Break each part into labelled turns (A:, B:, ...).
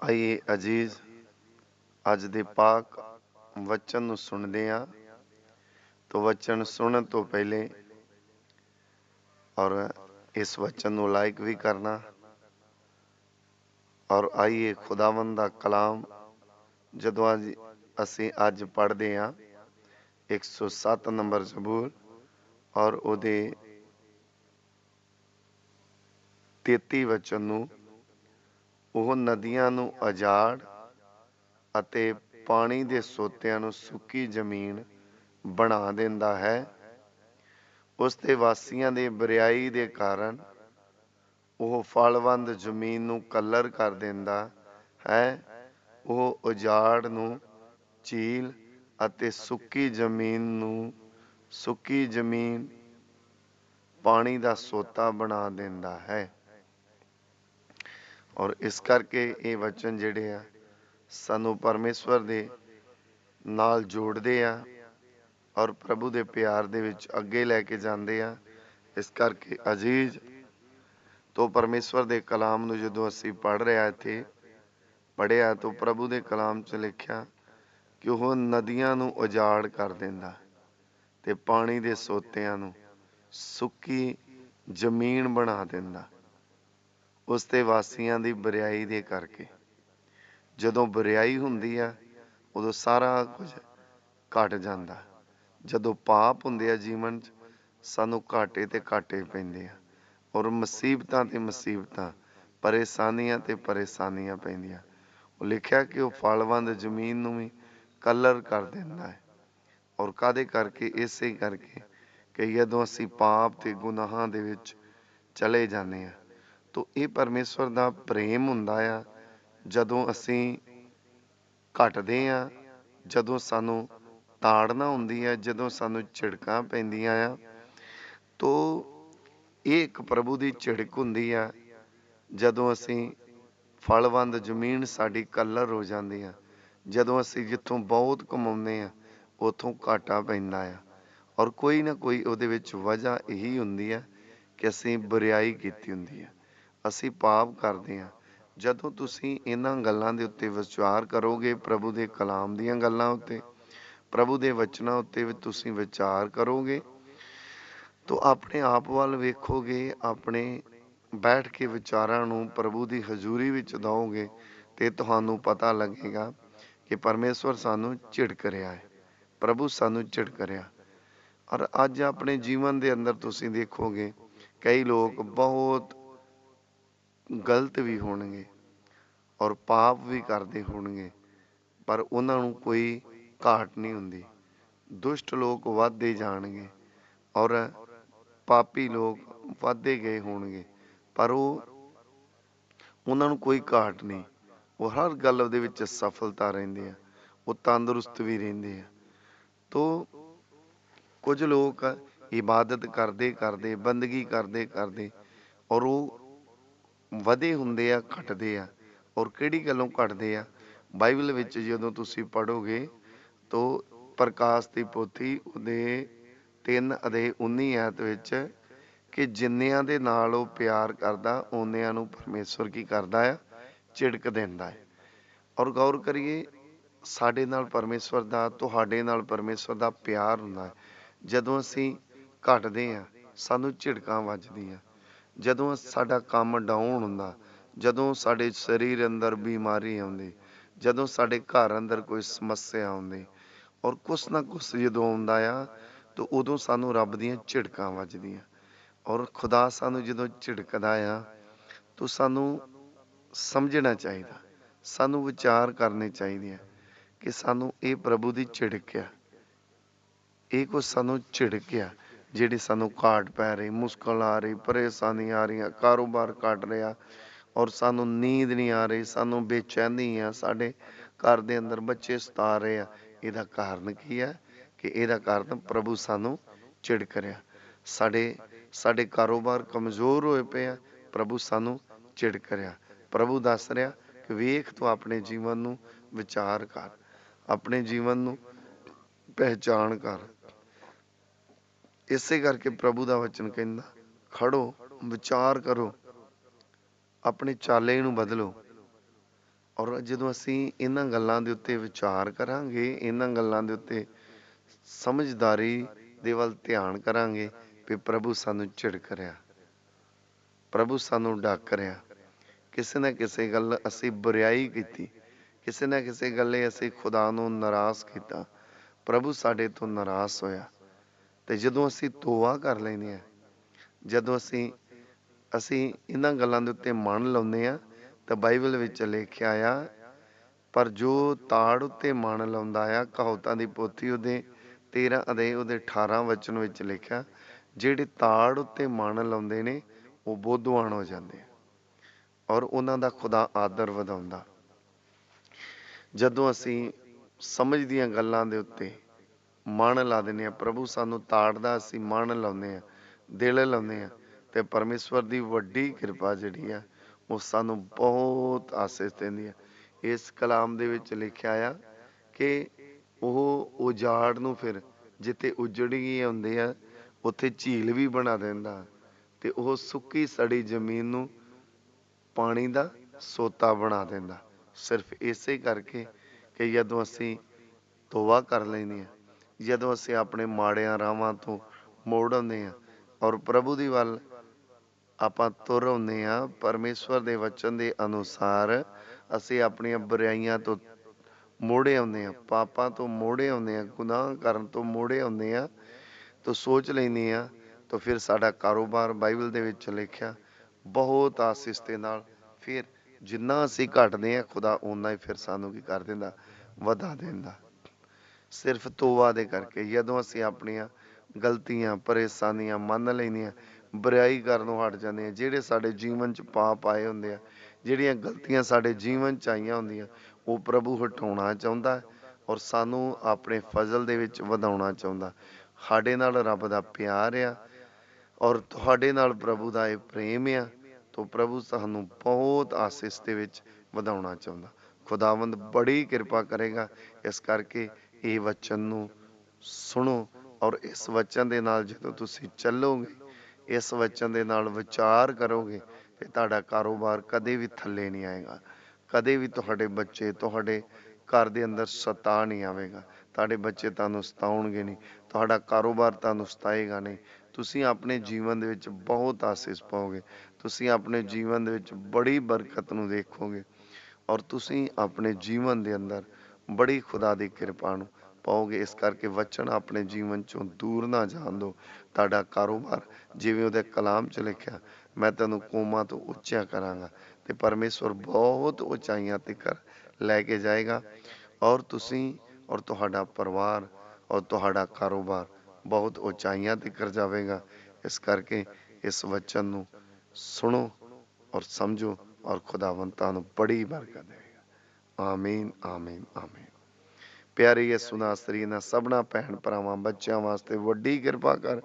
A: ਆਈਏ ਅਜੀਜ਼, ਅੱਜ ਦੇ ਪਾਕ ਵਚਨ ਨੂੰ ਸੁਣਦੇ ਆ ਤੋ ਵਚਨ ਸੁਣਨ ਤੋਂ ਪਹਿਲੇ ਔਰ ਇਸ ਵਚਨ ਨੂੰ ਲਾਈਕ ਵੀ ਕਰਨਾ ਔਰ ਆਈਏ ਖੁਦਾਵੰਦ ਦਾ ਕਲਾਮ। ਜਦੋਂ ਅੱਜ ਅਸੀਂ ਅੱਜ ਪੜ੍ਹਦੇ ਆ 107 ਨੰਬਰ ਜ਼ਬੂਰ ਔਰ ਉਹਦੇ 33 ਵਚਨ ਨੂੰ ਉਹ ਨਦੀਆਂ ਨੂੰ ਅਜਾੜ ਅਤੇ ਪਾਣੀ ਦੇ ਸੋਤਿਆਂ ਨੂੰ ਸੁੱਕੀ ਜ਼ਮੀਨ ਬਣਾ ਦਿੰਦਾ ਹੈ। ਉਸ ਦੇ ਵਾਸੀਆਂ ਦੇ ਬਰਿਆਈ ਦੇ ਕਾਰਨ ਉਹ ਫਲਵੰਦ ਜ਼ਮੀਨ ਨੂੰ ਕਲਰ ਕਰ ਦਿੰਦਾ ਹੈ। ਉਹ ਉਜਾੜ ਨੂੰ ਝੀਲ ਅਤੇ ਸੁੱਕੀ ਜ਼ਮੀਨ ਨੂੰ ਸੁੱਕੀ ਜ਼ਮੀਨ ਪਾਣੀ ਦਾ ਸੋਤਾ ਬਣਾ ਦਿੰਦਾ ਹੈ। ਔਰ ਇਸ ਕਰਕੇ ਇਹ ਵਚਨ ਜਿਹੜੇ ਆ, ਸਾਨੂੰ ਪਰਮੇਸ਼ਵਰ ਦੇ ਨਾਲ ਜੋੜਦੇ ਆ ਔਰ ਪ੍ਰਭੂ ਦੇ ਪਿਆਰ ਦੇ ਵਿੱਚ ਅੱਗੇ ਲੈ ਕੇ ਜਾਂਦੇ ਆ। ਇਸ ਕਰਕੇ ਅਜੀਜ਼ ਤੋਂ ਪਰਮੇਸ਼ਵਰ ਦੇ ਕਲਾਮ ਨੂੰ ਜਦੋਂ ਅਸੀਂ ਪੜ੍ਹ ਰਿਹਾ ਇੱਥੇ ਪੜਿਆ ਤਾਂ ਪ੍ਰਭੂ ਦੇ ਕਲਾਮ 'ਚ ਲਿਖਿਆ ਕਿ ਉਹ ਨਦੀਆਂ ਨੂੰ ਉਜਾੜ ਕਰ ਦਿੰਦਾ ਤੇ ਪਾਣੀ ਦੇ ਸੋਤਿਆਂ ਨੂੰ ਸੁੱਕੀ ਜ਼ਮੀਨ ਬਣਾ ਦਿੰਦਾ। ਉਸ ਤੇ ਵਾਸੀਆਂ ਦੀ ਬਰਿਆਈ ਦੇ ਕਰਕੇ। ਜਦੋਂ ਬਰਿਆਈ ਹੁੰਦੀ ਆ, ਉਦੋਂ ਸਾਰਾ ਕੁਝ ਘਟ ਜਾਂਦਾ। ਜਦੋਂ ਪਾਪ ਹੁੰਦੇ ਆ ਜੀਵਨ 'ਚ, ਸਾਨੂੰ ਘਾਟੇ ਤੇ ਘਾਟੇ ਪੈਂਦੇ ਆ ਔਰ ਮੁਸੀਬਤਾਂ ਤੇ ਮੁਸੀਬਤਾਂ, ਪਰੇਸ਼ਾਨੀਆਂ ਤੇ ਪਰੇਸ਼ਾਨੀਆਂ ਪੈਂਦੀਆਂ। ਉਹ ਲਿਖਿਆ ਕਿ ਉਹ ਫਲਵੰਦ ਜ਼ਮੀਨ ਨੂੰ ਵੀ ਕਲਰ ਕਰ ਦਿੰਦਾ ਹੈ ਔਰ ਕਾਦੇ ਕਰਕੇ? ਇਸੇ ਕਰਕੇ ਕਿ ਜਦੋਂ ਅਸੀਂ ਪਾਪ ਤੇ ਗੁਨਾਹਾਂ ਦੇ ਵਿੱਚ ਚਲੇ ਜਾਂਦੇ ਆ ਤੋ ਇਹ ਪਰਮੇਸ਼ਵਰ ਦਾ ਪ੍ਰੇਮ ਹੁੰਦਾ ਆ, ਜਦੋਂ ਅਸੀਂ ਘਟਦੇ ਆ, ਜਦੋਂ ਸਾਨੂੰ ਤਾੜਨਾ ਹੁੰਦੀ ਆ, ਜਦੋਂ ਸਾਨੂੰ ਝਿੜਕਾਂ ਪੈਂਦੀਆਂ ਆ। ਤੋ ਇਹ ਇੱਕ ਪ੍ਰਭੂ ਦੀ ਝਿੜਕ ਹੁੰਦੀ ਆ, ਜਦੋਂ ਅਸੀਂ ਫਲਵੰਦ ਜ਼ਮੀਨ ਸਾਡੀ ਕਲਰ ਹੋ ਜਾਂਦੀ ਆ, ਜਦੋਂ ਅਸੀਂ ਜਿੱਥੋਂ ਬਹੁਤ ਕਮਾਉਂਦੇ ਆ, ਉਥੋਂ ਘਾਟਾ ਪੈਂਦਾ ਆ। ਔਰ ਕੋਈ ਨਾ ਕੋਈ ਉਹਦੇ ਵਿੱਚ ਵਜ੍ਹਾ ਇਹੀ ਹੁੰਦੀ ਆ ਕਿ ਅਸੀਂ ਬੁਰੀਾਈ ਕੀਤੀ ਹੁੰਦੀ ਆ। ਅਸੀਂ ਪਾਪ ਕਰਦੇ ਹਾਂ। ਜਦੋਂ ਤੁਸੀਂ ਇਹਨਾਂ ਗੱਲਾਂ ਦੇ ਉੱਤੇ ਵਿਚਾਰ ਕਰੋਗੇ ਪ੍ਰਭੂ ਦੇ ਕਲਾਮ ਦੀਆਂ ਗੱਲਾਂ ਉੱਤੇ, ਪ੍ਰਭੂ ਦੇ ਵਚਨਾਂ ਉੱਤੇ ਵੀ ਤੁਸੀਂ ਵਿਚਾਰ ਕਰੋਗੇ, ਤਾਂ ਆਪਣੇ ਆਪ ਵੱਲ ਵੇਖੋਗੇ, ਆਪਣੇ ਬੈਠ ਕੇ ਵਿਚਾਰਾਂ ਨੂੰ ਪ੍ਰਭੂ ਦੀ ਹਜ਼ੂਰੀ ਵਿੱਚ ਦਾਓਗੇ, ਤੇ ਤੁਹਾਨੂੰ ਪਤਾ ਲੱਗੇਗਾ ਕਿ ਪਰਮੇਸ਼ਵਰ ਸਾਨੂੰ ਝਿੜਕ ਰਿਹਾ ਹੈ। ਪ੍ਰਭੂ ਸਾਨੂੰ ਝਿੜਕ ਰਿਹਾ। ਔਰ ਅੱਜ ਆਪਣੇ ਜੀਵਨ ਦੇ ਅੰਦਰ ਤੁਸੀਂ ਦੇਖੋਗੇ, ਕਈ ਲੋਕ ਬਹੁਤ ਗਲਤ ਵੀ ਹੋਣਗੇ ਔਰ ਪਾਪ ਵੀ ਕਰਦੇ ਹੋਣਗੇ, ਪਰ ਉਹਨਾਂ ਨੂੰ ਕੋਈ ਘਾਟ ਨਹੀਂ ਹੁੰਦੀ। ਦੁਸ਼ਟ ਲੋਕ ਵੱਧਦੇ ਜਾਣਗੇ ਔਰ ਪਾਪੀ ਲੋਕ ਵੱਧਦੇ ਗਏ ਹੋਣਗੇ, ਪਰ ਉਹ ਉਹਨਾਂ ਨੂੰ ਕੋਈ ਘਾਟ ਨਹੀਂ। ਉਹ ਹਰ ਗੱਲ ਦੇ ਵਿੱਚ ਸਫਲਤਾ ਰਹਿੰਦੇ ਆ, ਉਹ ਤੰਦਰੁਸਤ ਵੀ ਰਹਿੰਦੇ ਆ। ਤੋਂ ਕੁਝ ਲੋਕ ਇਬਾਦਤ ਕਰਦੇ ਕਰਦੇ ਬੰਦਗੀ ਕਰਦੇ ਕਰਦੇ ਔਰ ਉਹ ਵਧੇ ਹੁੰਦੇ ਆ, ਘਟਦੇ ਆ ਔਰ ਕਿਹੜੀ ਗੱਲੋਂ ਘਟਦੇ ਆ? ਬਾਈਬਲ ਵਿੱਚ ਜਦੋਂ ਤੁਸੀਂ ਪੜੋਗੇ ਤੋ ਪ੍ਰਕਾਸ਼ ਦੀ ਪੋਥੀ ਉਹਦੇ 3 ਅਦੇ 19 ਐਤ ਵਿੱਚ ਕਿ ਜਿੰਨਿਆਂ ਦੇ ਨਾਲ ਉਹ ਪਿਆਰ ਕਰਦਾ, ਉਹਨਿਆਂ ਨੂੰ ਪਰਮੇਸ਼ਵਰ ਕੀ ਕਰਦਾ ਆ? ਝਿੜਕ ਦਿੰਦਾ ਹੈ ਔਰ ਗੌਰ ਕਰੀਏ, ਸਾਡੇ ਨਾਲ ਪਰਮੇਸ਼ਵਰ ਦਾ, ਤੁਹਾਡੇ ਨਾਲ ਪਰਮੇਸ਼ਵਰ ਦਾ ਪਿਆਰ ਹੁੰਦਾ। ਹੈ ਜਦੋਂ ਅਸੀਂ ਘਟਦੇ ਆ, ਸਾਨੂੰ ਝਿੜਕਾਂ ਵੱਜਦੀਆਂ। ਜਦੋਂ ਸਾਡਾ ਕੰਮ ਡਾਊਨ ਹੁੰਦਾ, ਜਦੋਂ ਸਾਡੇ ਸਰੀਰ ਅੰਦਰ ਬਿਮਾਰੀ ਆਉਂਦੀ, ਜਦੋਂ ਸਾਡੇ ਘਰ ਅੰਦਰ ਕੋਈ ਸਮੱਸਿਆ ਆਉਂਦੀ, ਔਰ ਕੁਛ ਨਾ ਕੁਛ ਜਦੋਂ ਆਉਂਦਾ ਆ, ਤਾਂ ਉਦੋਂ ਸਾਨੂੰ ਰੱਬ ਦੀਆਂ ਝਿੜਕਾਂ ਵੱਜਦੀਆਂ। ਔਰ ਖੁਦਾ ਸਾਨੂੰ ਜਦੋਂ ਝਿੜਕਦਾ ਆ, ਤਾਂ ਸਾਨੂੰ ਸਮਝਣਾ ਚਾਹੀਦਾ, ਸਾਨੂੰ ਵਿਚਾਰ ਕਰਨੇ ਚਾਹੀਦੇ ਆ ਕਿ ਸਾਨੂੰ ਇਹ ਪ੍ਰਭੂ ਦੀ ਝਿੜਕ ਆ, ਇਹ ਕੋ ਸਾਨੂੰ ਝਿੜਕਿਆ ਜਿਹੜੀ ਸਾਨੂੰ ਘਾਟ ਪੈ ਰਹੀ, ਮੁਸ਼ਕਲ ਆ ਰਹੀ, ਪਰੇਸ਼ਾਨੀ ਆ ਰਹੀਆਂ ਕਾਰੋਬਾਰ ਘਟ ਰਿਹਾ ਔਰ ਸਾਨੂੰ ਨੀਂਦ ਨਹੀਂ ਆ ਰਹੀ, ਸਾਨੂੰ ਬੇਚੈਨੀ ਆ, ਸਾਡੇ ਘਰ ਦੇ ਅੰਦਰ ਬੱਚੇ ਸਤਾ ਰਹੇ ਆ। ਇਹਦਾ ਕਾਰਨ ਕੀ ਹੈ ਕਿ ਇਹਦਾ ਕਾਰਨ ਪ੍ਰਭੂ ਸਾਨੂੰ ਝਿੜਕ ਰਿਹਾ। ਸਾਡੇ ਸਾਡੇ ਕਾਰੋਬਾਰ ਕਮਜ਼ੋਰ ਹੋਏ ਪਏ ਆ, ਪ੍ਰਭੂ ਸਾਨੂੰ ਝਿੜਕ ਰਿਹਾ। ਪ੍ਰਭੂ ਦੱਸ ਰਿਹਾ ਕਿ ਵੇਖ ਤੂੰ ਆਪਣੇ ਜੀਵਨ ਨੂੰ ਵਿਚਾਰ ਕਰ, ਆਪਣੇ ਜੀਵਨ ਨੂੰ ਪਹਿਚਾਣ ਕਰ। ਇਸੇ ਕਰਕੇ ਪ੍ਰਭੂ ਦਾ ਵਚਨ ਕਹਿੰਦਾ, ਖੜੋ, ਵਿਚਾਰ ਕਰੋ, ਆਪਣੇ ਚਾਲੇ ਨੂੰ ਬਦਲੋ। ਔਰ ਜਦੋਂ ਅਸੀਂ ਇਹਨਾਂ ਗੱਲਾਂ ਦੇ ਉੱਤੇ ਵਿਚਾਰ ਕਰਾਂਗੇ, ਇਹਨਾਂ ਗੱਲਾਂ ਦੇ ਉੱਤੇ ਸਮਝਦਾਰੀ ਦੇ ਵੱਲ ਧਿਆਨ ਕਰਾਂਗੇ ਵੀ ਪ੍ਰਭੂ ਸਾਨੂੰ ਝਿੜਕ ਰਿਹਾ। ਪ੍ਰਭੂ ਸਾਨੂੰ ਡੱਕ ਰਿਹਾ। ਕਿਸੇ ਨਾ ਕਿਸੇ ਗੱਲ ਅਸੀਂ ਬੁਰਾਈ ਕੀਤੀ, ਕਿਸੇ ਨਾ ਕਿਸੇ ਗੱਲੇ ਅਸੀਂ ਖੁਦਾ ਨੂੰ ਨਾਰਾਜ਼ ਕੀਤਾ। ਪ੍ਰਭੂ ਸਾਡੇ ਤੋਂ ਨਾਰਾਜ਼ ਹੋਇਆ। ਤੇ ਜਦੋਂ ਅਸੀਂ ਤੋਬਾ ਕਰ ਲੈਂਦੇ ਆ ਜਦੋਂ ਅਸੀਂ ਅਸੀਂ ਇਹਨਾਂ ਗੱਲਾਂ ਦੇ ਉੱਤੇ ਮਨ ਲਾਉਂਦੇ ਆ ਤਾਂ ਬਾਈਬਲ ਵਿੱਚ ਲਿਖਿਆ ਆ, ਪਰ ਜੋ ਤਾੜ ਉੱਤੇ ਮਨ ਲਾਉਂਦਾ ਆ, ਕਹਾਵਤਾਂ ਦੀ ਪੋਥੀ ਉਹਦੇ 13 ਅਦੇ ਉਹਦੇ 18 ਵਚਨ ਵਿੱਚ ਲਿਖਿਆ, ਜਿਹੜੇ ਤਾੜ ਉੱਤੇ ਮਨ ਲਾਉਂਦੇ ਨੇ, ਉਹ ਬੋਧਵਾਨ ਹੋ ਜਾਂਦੇ ਆ, ਔਰ ਉਹਨਾਂ ਦਾ ਖੁਦਾ ਆਦਰ ਵਧਾਉਂਦਾ। ਜਦੋਂ ਅਸੀਂ ਸਮਝ ਦੀਆਂ ਗੱਲਾਂ ਦੇ ਉੱਤੇ ਮਨ ਲਾ ਦਿੰਦੇ ਆ ਪ੍ਰਭੂ ਸਾਨੂੰ ਤਾੜਦਾ, ਅਸੀਂ ਮਨ ਲਾਉਂਦੇ ਆ ਦਿਲ ਲਾਉਂਦੇ ਆ ਤੇ ਪਰਮੇਸ਼ਵਰ ਦੀ ਵੱਡੀ ਕਿਰਪਾ ਜਿਹੜੀ ਆ, ਉਹ ਸਾਨੂੰ ਬਹੁਤ ਆਸਿਸ ਦਿੰਦੀ ਆ। ਇਸ ਕਲਾਮ ਦੇ ਵਿੱਚ ਲਿਖਿਆ ਆ ਕਿ ਉਹ ਉਜਾੜ ਨੂੰ ਫਿਰ ਜਿੱਥੇ ਉਜੜ ਗਏ ਹੁੰਦੇ ਆ, ਉੱਥੇ ਝੀਲ ਵੀ ਬਣਾ ਦਿੰਦਾ ਤੇ ਉਹ ਸੁੱਕੀ ਸੜੀ ਜ਼ਮੀਨ ਨੂੰ ਪਾਣੀ ਦਾ ਸੋਤਾ ਬਣਾ ਦਿੰਦਾ। ਸਿਰਫ ਇਸੇ ਕਰਕੇ ਕਿ ਜਦੋਂ ਅਸੀਂ ਤੋਬਾ ਕਰ ਲੈਂਦੇ ਆ ਜਦੋਂ ਅਸੀਂ ਆਪਣੇ ਮਾੜਿਆਂ ਰਾਵਾਂ ਤੋਂ ਮੋੜ ਆਉਂਦੇ ਹਾਂ ਔਰ ਪ੍ਰਭੂ ਦੀ ਵੱਲ ਆਪਾਂ ਤੁਰ ਆਉਂਦੇ ਹਾਂ, ਪਰਮੇਸ਼ਵਰ ਦੇ ਵਚਨ ਦੇ ਅਨੁਸਾਰ ਅਸੀਂ ਆਪਣੀਆਂ ਬੁਰਾਈਆਂ ਤੋਂ ਮੋੜੇ ਆਉਂਦੇ ਹਾਂ, ਪਾਪਾਂ ਤੋਂ ਮੋੜੇ ਆਉਂਦੇ ਹਾਂ, ਗੁਨਾਹ ਕਰਨ ਤੋਂ ਮੋੜੇ ਆਉਂਦੇ ਹਾਂ, ਤਾਂ ਸੋਚ ਲੈਂਦੇ ਹਾਂ, ਤਾਂ ਫਿਰ ਸਾਡਾ ਕਾਰੋਬਾਰ ਬਾਈਬਲ ਦੇ ਵਿੱਚ ਲਿਖਿਆ, ਬਹੁਤ ਆਸਿਸ ਦੇ ਨਾਲ ਫਿਰ ਜਿੰਨਾ ਅਸੀਂ ਘਟਦੇ ਹਾਂ, ਖੁਦਾ ਓਨਾ ਹੀ ਫਿਰ ਸਾਨੂੰ ਕੀ ਕਰ ਦਿੰਦਾ, ਵਧਾ ਦਿੰਦਾ। ਸਿਰਫ ਤੋਬਾ ਦੇ ਕਰਕੇ ਜਦੋਂ ਅਸੀਂ ਆਪਣੀਆਂ ਗਲਤੀਆਂ, ਪਰੇਸ਼ਾਨੀਆਂ ਮੰਨ ਲੈਂਦੀਆਂ, ਬੁਰਾਈ ਕਰਨੋਂ ਹਟ ਜਾਂਦੇ ਆ ਜਿਹੜੇ ਸਾਡੇ ਜੀਵਨ 'ਚ ਪਾਪ ਆਏ ਹੁੰਦੇ ਆ, ਜਿਹੜੀਆਂ ਗਲਤੀਆਂ ਸਾਡੇ ਜੀਵਨ 'ਚ ਆਈਆਂ ਹੁੰਦੀਆਂ, ਉਹ ਪ੍ਰਭੂ ਹਟਾਉਣਾ ਚਾਹੁੰਦਾ ਔਰ ਸਾਨੂੰ ਆਪਣੇ ਫਜ਼ਲ ਦੇ ਵਿੱਚ ਵਧਾਉਣਾ ਚਾਹੁੰਦਾ ਸਾਡੇ ਨਾਲ ਰੱਬ ਦਾ ਪਿਆਰ ਆ ਔਰ ਤੁਹਾਡੇ ਨਾਲ ਪ੍ਰਭੂ ਦਾ ਇਹ ਪ੍ਰੇਮ ਆ, ਤੋਂ ਪ੍ਰਭੂ ਸਾਨੂੰ ਬਹੁਤ ਆਸੀਸ ਦੇ ਵਿੱਚ ਵਧਾਉਣਾ ਚਾਹੁੰਦਾ ਖੁਦਾਵੰਦ ਬੜੀ ਕਿਰਪਾ ਕਰੇਗਾ, ਇਸ ਕਰਕੇ ਇਹ ਵਚਨ ਨੂੰ ਸੁਣੋ ਔਰ ਇਸ ਵਚਨ ਦੇ ਨਾਲ ਜਦੋਂ ਤੁਸੀਂ ਚੱਲੋਗੇ, ਇਸ ਵਚਨ ਦੇ ਨਾਲ ਵਿਚਾਰ ਕਰੋਗੇ, ਤੇ ਤੁਹਾਡਾ ਕਾਰੋਬਾਰ ਕਦੇ ਵੀ ਥੱਲੇ ਨਹੀਂ ਆਏਗਾ। ਕਦੇ ਵੀ ਤੁਹਾਡੇ ਬੱਚੇ ਤੁਹਾਡੇ ਘਰ ਦੇ ਅੰਦਰ ਸਤਾ ਨਹੀਂ ਆਵੇਗਾ। ਤੁਹਾਡੇ ਬੱਚੇ ਤੁਹਾਨੂੰ ਸਤਾਉਣਗੇ ਨਹੀਂ, ਤੁਹਾਡਾ ਕਾਰੋਬਾਰ ਤੁਹਾਨੂੰ ਸਤਾਏਗਾ ਨਹੀਂ। ਤੁਸੀਂ ਆਪਣੇ ਜੀਵਨ ਦੇ ਵਿੱਚ ਬਹੁਤ ਆਸੀਸ ਪਾਓਗੇ। ਤੁਸੀਂ ਆਪਣੇ ਜੀਵਨ ਦੇ ਵਿੱਚ ਬੜੀ ਬਰਕਤ ਨੂੰ ਦੇਖੋਗੇ। ਔਰ ਤੁਸੀਂ ਆਪਣੇ ਜੀਵਨ ਦੇ ਅੰਦਰ ਬੜੀ ਖੁਦਾ ਦੀ ਕਿਰਪਾ ਨੂੰ ਪਾਓਗੇ। ਇਸ ਕਰਕੇ ਵਚਨ ਆਪਣੇ ਜੀਵਨ ਚੋਂ ਦੂਰ ਨਾ ਜਾਣ ਦਿਓ। ਤੁਹਾਡਾ ਕਾਰੋਬਾਰ ਜਿਵੇਂ ਉਹਦੇ ਕਲਾਮ 'ਚ ਲਿਖਿਆ, ਮੈਂ ਤੈਨੂੰ ਕੋਮਾਂ ਤੋਂ ਉੱਚਾ ਕਰਾਂਗਾ ਤੇ ਪਰਮੇਸ਼ਵਰ ਬਹੁਤ ਉਚਾਈਆਂ ਤੱਕ ਲੈ ਕੇ ਜਾਏਗਾ। ਔਰ ਤੁਸੀਂ ਔਰ ਤੁਹਾਡਾ ਪਰਿਵਾਰ ਔਰ ਤੁਹਾਡਾ ਕਾਰੋਬਾਰ ਬਹੁਤ ਉਚਾਈਆਂ ਤੱਕ ਜਾਵੇਗਾ। ਇਸ ਕਰਕੇ ਇਸ ਵਚਨ ਨੂੰ ਸੁਣੋ ਔਰ ਸਮਝੋ ਔਰ ਖੁਦਾਵੰਤਾਂ ਨੂੰ ਬੜੀ ਬਰਕਤ ਦੇਵੇਗਾ ਆਮੀਨ ਆਮੀਨ ਆਮੀਨ। ਪਿਆਰੇ ਯਿਸੂ ਨਾਸਰੀ ਇਹਨਾਂ ਸਭਨਾ ਭੈਣ ਭਰਾਵਾਂ, ਬੱਚਿਆਂ ਵਾਸਤੇ ਵੱਡੀ ਕਿਰਪਾ ਕਰ।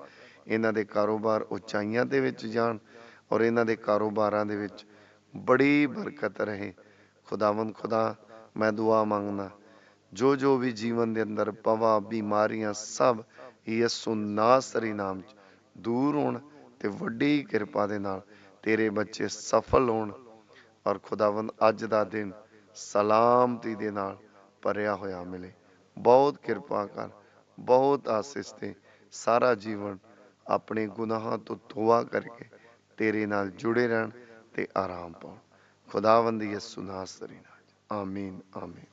A: ਇਹਨਾਂ ਦੇ ਕਾਰੋਬਾਰ ਉਚਾਈਆਂ ਦੇ ਵਿੱਚ ਜਾਣ ਔਰ ਇਹਨਾਂ ਦੇ ਕਾਰੋਬਾਰਾਂ ਦੇ ਵਿੱਚ ਬੜੀ ਬਰਕਤ ਰਹੇ। ਖੁਦਾਵੰਦ, ਖੁਦਾ, ਮੈਂ ਦੁਆ ਮੰਗਦਾ ਜੋ ਜੋ ਵੀ ਜੀਵਨ ਦੇ ਅੰਦਰ ਪਵਾ, ਬਿਮਾਰੀਆਂ ਸਭ ਯਿਸੂ ਨਾਸਰੀ ਨਾਮ ਚ ਦੂਰ ਹੋਣ ਤੇ ਵੱਡੀ ਕਿਰਪਾ ਦੇ ਨਾਲ ਤੇਰੇ ਬੱਚੇ ਸਫਲ ਹੋਣ ਔਰ ਖੁਦਾਵੰਦ ਅੱਜ ਦਾ ਦਿਨ ਸਲਾਮਤੀ ਦੇ ਨਾਲ ਭਰਿਆ ਹੋਇਆ ਮਿਲੇ। ਬਹੁਤ ਕਿਰਪਾ ਕਰ, ਬਹੁਤ ਆਸੀਸ ਤੇ ਸਾਰਾ ਜੀਵਨ ਆਪਣੇ ਗੁਨਾਹਾਂ ਤੋਂ ਤੋਬਾ ਕਰਕੇ ਤੇਰੇ ਨਾਲ ਜੁੜੇ ਰਹਿਣ ਤੇ ਆਰਾਮ ਪਾਉਣ। ਖੁਦਾਵੰਦ ਯਿਸੂ ਨਾਸਰੀ ਨਾਲ ਆਮੀਨ ਆਮੀਨ।